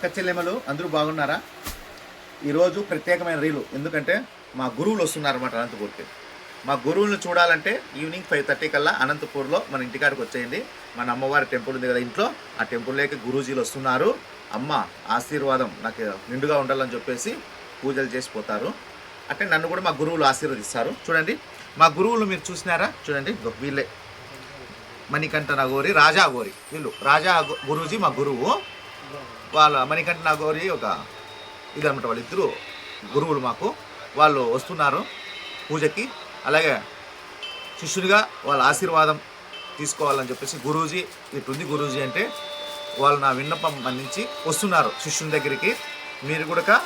కచ్చెల్లెమలు అందరూ బాగున్నారా? ఈరోజు ప్రత్యేకమైన రీలు. ఎందుకంటే మా గురువులు వస్తున్నారన్నమాట అనంతపూర్కి. మా గురువులను చూడాలంటే ఈవినింగ్ ఫైవ్ థర్టీ కల్లా అనంతపూర్లో మన ఇంటికాడికి వచ్చేయండి. మన అమ్మవారి టెంపుల్ ఉంది కదా ఇంట్లో. ఆ టెంపుల్లోకి గురూజీలు వస్తున్నారు. అమ్మ ఆశీర్వాదం నాకు నిండుగా ఉండాలని చెప్పేసి పూజలు చేసి పోతారు. అంటే నన్ను కూడా మా గురువులు ఆశీర్వదిస్తారు. చూడండి మా గురువులు మీరు చూసినారా? చూడండి వీళ్ళే. మణికంఠ నగోరి రాజా గోరి వీళ్ళు రాజా గురూజీ మా గురువు. వాళ్ళ మణికంఠ నాగోరి ఒక ఇదనమాట వాళ్ళిద్దరు గురువులు మాకు. వాళ్ళు వస్తున్నారు పూజకి. అలాగే శిష్యుడిగా వాళ్ళ ఆశీర్వాదం తీసుకోవాలని చెప్పేసి గురూజీ ఇటుంది గురూజీ అంటే వాళ్ళు నా విన్నపం అందించి వస్తున్నారు శిష్యుని దగ్గరికి. మీరు కూడా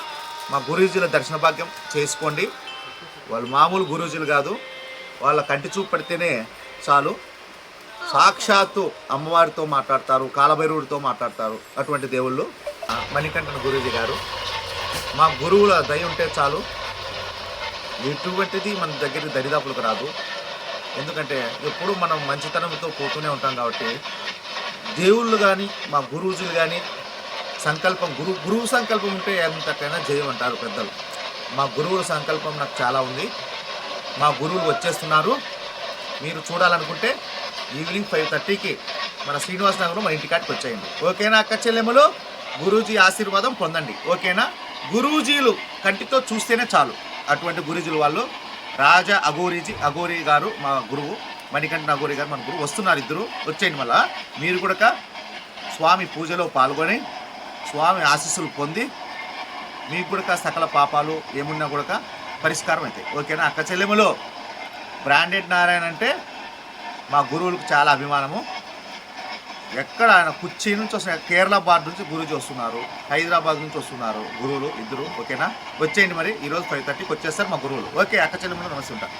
మా గురూజీల దర్శన భాగ్యం చేసుకోండి. వాళ్ళు మామూలు గురూజీలు కాదు. వాళ్ళ కంటి చూపు పడితేనే చాలు. సాక్షాత్తు అమ్మవారితో మాట్లాడతారు కాలభైరవుడితో మాట్లాడతారు అటువంటి దేవుళ్ళు. మణికంఠన గురూజీ గారు. మా గురువుల దయ ఉంటే చాలు. ఎటువంటిది మన దగ్గరికి దరిదాపులకు రాదు. ఎందుకంటే ఎప్పుడు మనం మంచితనంతో పోతూనే ఉంటాం కాబట్టి దేవుళ్ళు కానీ మా గురువుజులు కానీ సంకల్పం గురు గురువు సంకల్పం ఉంటే ఎంతకైనా జయం అంటారు పెద్దలు. మా గురువుల సంకల్పం నాకు చాలా ఉంది. మా గురువులు వచ్చేస్తున్నారు. మీరు చూడాలనుకుంటే ఈవినింగ్ ఫైవ్ థర్టీకి మన శ్రీనివాస్ నగర్లో మన ఇంటికాటికి వచ్చేయండి. ఓకేనా అక్క చెల్లెములు గురూజీ ఆశీర్వాదం పొందండి. ఓకేనా? గురూజీలు కంటితో చూస్తేనే చాలు. అటువంటి గురూజీలు వాళ్ళు రాజా అఘోరీజీ అఘోరి గారు మా గురువు మణికంఠ అఘోరి గారు మన గురువు వస్తున్నారు ఇద్దరు. వచ్చేయండి మళ్ళా. మీరు కూడా స్వామి పూజలో పాల్గొని స్వామి ఆశీస్సులు పొంది మీకు కూడా సకల పాపాలు ఏమున్నా కూడా పరిష్కారం అవుతాయి. ఓకేనా అక్క చెల్లెములు బ్రాండెడ్ నారాయణ అంటే మా గురువులకు చాలా అభిమానము. ఎక్కడ ఆయన కుర్చీ నుంచి వస్తున్నారు కేరళ బార్డ్ నుంచి గురువు వస్తున్నారు హైదరాబాద్ నుంచి వస్తున్నారు గురువులు ఇద్దరు ఓకేనా? వచ్చేయండి మరి ఈరోజు ఫైవ్ థర్టీకి వచ్చేస్తారు మా గురువులు. ఓకే అక్క చెల్లెములు నమస్తే ఉంటారు